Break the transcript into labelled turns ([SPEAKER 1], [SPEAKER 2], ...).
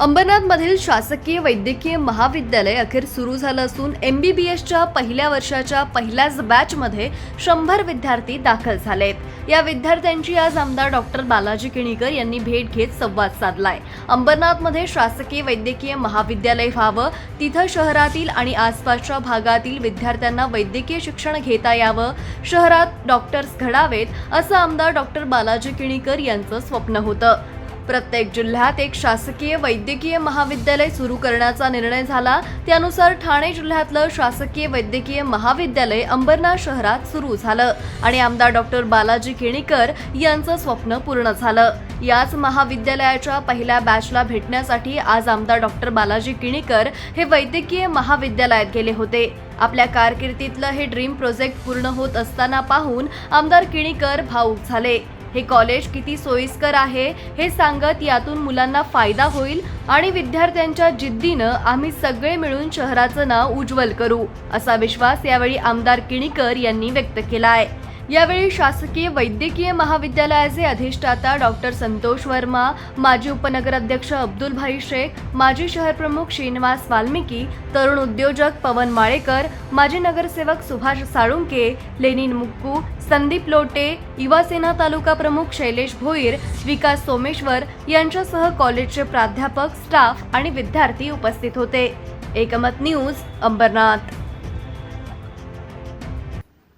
[SPEAKER 1] अंबरनाथमधील शासकीय वैद्यकीय महाविद्यालय अखेर सुरू झालं असून एम बी बी एसच्या पहिल्या वर्षाच्या पहिल्याच बॅचमध्ये शंभर विद्यार्थी दाखल झालेत. या विद्यार्थ्यांची आज आमदार डॉक्टर बालाजी किणीकर यांनी भेट घेत संवाद साधलाय. अंबरनाथमध्ये शासकीय वैद्यकीय महाविद्यालय व्हावं तिथं शहरातील आणि आसपासच्या भागातील विद्यार्थ्यांना वैद्यकीय शिक्षण घेता यावं शहरात डॉक्टर्स घडावेत असं आमदार डॉक्टर बालाजी किणीकर यांचं स्वप्न होतं. प्रत्येक जिल्ह्यात एक शासकीय वैद्यकीय महाविद्यालय सुरू करण्याचा निर्णय झाला. त्यानुसार ठाणे जिल्ह्यातलं शासकीय वैद्यकीय महाविद्यालय अंबरनाथ शहरात सुरू झालं आणि आमदार डॉक्टर बालाजी केणीकर यांचं स्वप्न पूर्ण झालं. याच महाविद्यालयाच्या पहिल्या बॅचला भेटण्यासाठी आज आमदार डॉक्टर बालाजी किणीकर हे वैद्यकीय महाविद्यालयात गेले होते. आपल्या कारकिर्दीतलं हे ड्रीम प्रोजेक्ट पूर्ण होत असताना पाहून आमदार किणीकर भाऊक झाले. हे कॉलेज किती सोयीस्कर आहे हे सांगत यातून मुलांना फायदा होईल आणि विद्यार्थ्यांच्या जिद्दीनं आम्ही सगळे मिळून शहराचं नाव उज्ज्वल करू असा विश्वास यावेळी आमदार किणीकर यांनी व्यक्त केला आहे यावेळी शासकीय वैद्यकीय महाविद्यालयाचे अधिष्ठाता डॉक्टर संतोष वर्मा माजी उपनगराध्यक्ष अब्दुल भाई शेख माजी शहरप्रमुख श्रीनिवास वाल्मिकी तरुण उद्योजक पवन माळेकर माजी नगरसेवक सुभाष साळुंके लेनिन मुक्कू संदीप लोटे युवासेना तालुका प्रमुख शैलेश भोईर विकास सोमेश्वर यांच्यासह कॉलेजचे प्राध्यापक स्टाफ आणि विद्यार्थी उपस्थित होते. एकमत न्यूज अंबरनाथ.